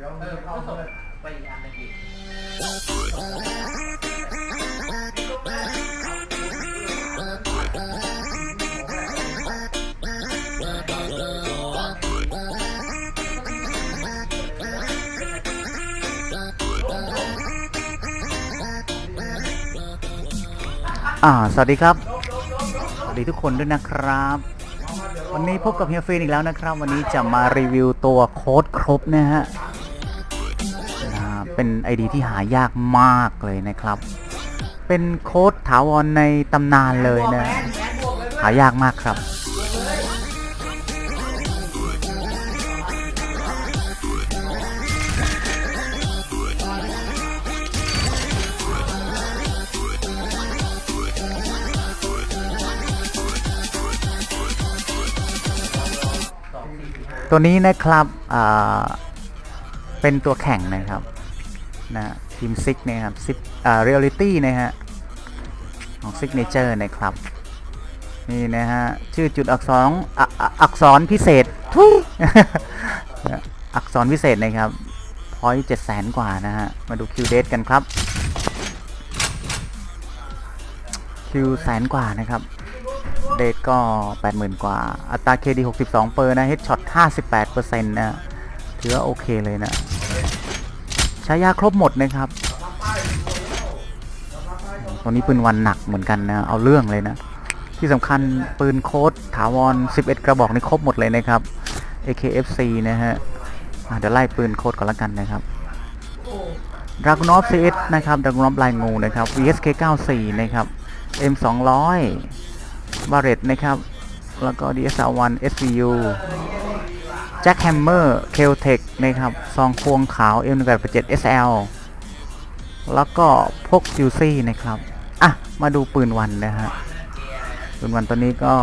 ดี๋ยวเออเขาส่งไปอีกอันหนึงอีกอ่า สวัสดีครับ สวัสดีทุกคนด้วยนะครับ วันนี้พบกับเฮียฟีนอีกแล้วนะครับ วันนี้จะมารีวิวตัวโค้ดครบนะฮะ เป็น ID ที่หายากมากเลยนะครับ เป็นโค้ดถาวรในตำนานเลยนะ หายากมากครับตัวนี้นะครับอ่าเป็นตัวแข่งนะครับ นะทีมซิกนี่ยครับซิกอ่าเรียลิตี้นะฮะของซิกเนเจอร์นะครับนี่นะฮะชื่อจุดอักษรออักษรพิเศษทุยอักษรพิเศษนะครับพอยต์เจ็ดแสนกว่านะฮะมาดูคิวเดทกันครับคิวแสนกว่านะครับเดทก็ 80,000 กว่า อัตราเคดี 62 เปอร์นะเฮดช็อต 58%นะถือว่าโอเคเลยนะ ใช้ยาครบหมดนะครับตัวนี้ปืนวันหนักเหมือนกันนะ เอาเรื่องเลยนะ ที่สำคัญปืนโค้ดถาวร 11 กระบอกนี่ครบหมดเลยนะครับ AKFC นะฮะเดี๋ยวไล่ปืนโค้ดก่อนละกันนะครับ d r a g o n o f CS นะครับ d r a g o n o f ลายงูนะครับ VSK 94นะครับ M 200บาเรตนะครับ แล้วก็ DSR1 SVU จ็คแฮมเมอร์เคลเทคนะครับซองควงขาว M187 SL แล้วก็พวกซิลซี่นะครับ อะ มาดูปืนวันนะฮะปืนวันตัวนี้ก็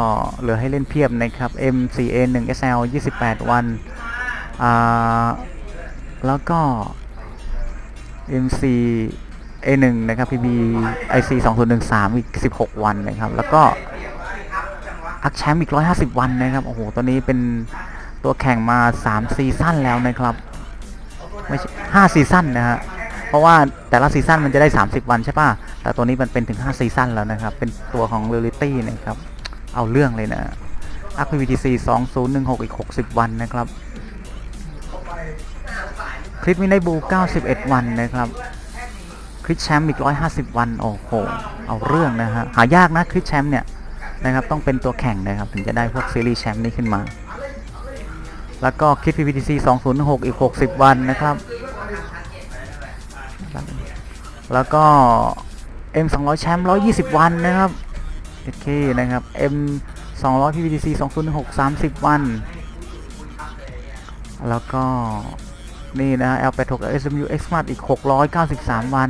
เหลือให้เล่นเพียบนะครับ M4A1 SL 28 วัน อ่า แล้วก็ MC A1 นะครับ PB IC 2013 อีก 16 วันนะครับ แล้วก็อักแชมป์อีก 150 วันนะครับ โอ้โห ตัวนี้เป็น ตัวแข่งมา 3 ซีซั่นแล้วนะครับไม่ใช่5ซีซั่นนะฮะเพราะว่าแต่ละซีซั่นมันจะได้ 30 วันใช่ป่ะแต่ตัวนี้มันเป็นถึง 5 ซีซั่นแล้วนะครับ เป็นตัวของ r e a l i t y นะครับเอาเรื่องเลยนะ a r c VTC 2016อีก 60 วันนะครับคลิปมินบู 91 วันนะครับคริสแชมป์อีก 150 วัน โอ้โห เอาเรื่องนะฮะหายากนะคริสแชมป์เนี่ยนะครับต้องเป็นตัวแข่งนะครับถึงจะได้พวกซีรีส์แชมป์นี้ขึ้นมา แล้วก็คลิป PPTC 206 อีก 60 วันนะครับ แล้วก็ M 200แชมป์120 วันนะครับโอเคนะครับ M 200 PPTC 206 30 วัน แล้วก็นี่นะ L86 SMU X Smart อีก 693 วัน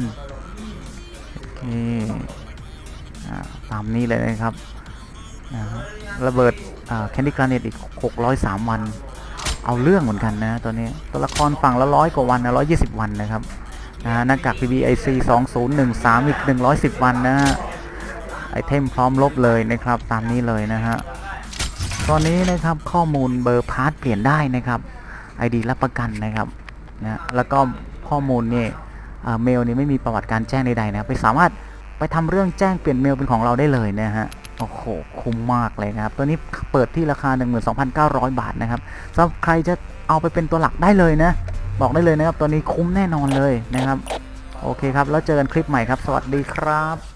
โอเคตามนี้เลยนะครับระเบิดแคนดี้กราเนตอีก 603 วัน เอาเรื่องเหมือนกันนะตัวนี้ตัวละครฝั่งละร้อยกว่าวันนะ120วันนะครับนะหน้ากาก PBIC 2013 อีก 110 วันนะฮะไอเทมพร้อมลบเลยนะครับตามนี้เลยนะฮะตอนนี้นะครับข้อมูลเบอร์พาร์ทเปลี่ยนได้นะครับ ID รับประกันนะครับนะแล้วก็ข้อมูลนี่เอ่อเมลนี่ไม่มีประวัติการแจ้งใดๆนะครับไปสามารถไปทำเรื่องแจ้งเปลี่ยนเมลเป็นของเราได้เลยนะฮะ โอ้โห คุ้มมากเลยนะครับ ตัวนี้เปิดที่ราคา 12,900 บาทนะครับสำหรับใครจะเอาไปเป็นตัวหลักได้เลยนะ บอกได้เลยนะครับ ตัวนี้คุ้มแน่นอนเลยนะครับ โอเคครับ แล้วเจอกันคลิปใหม่ครับ สวัสดีครับ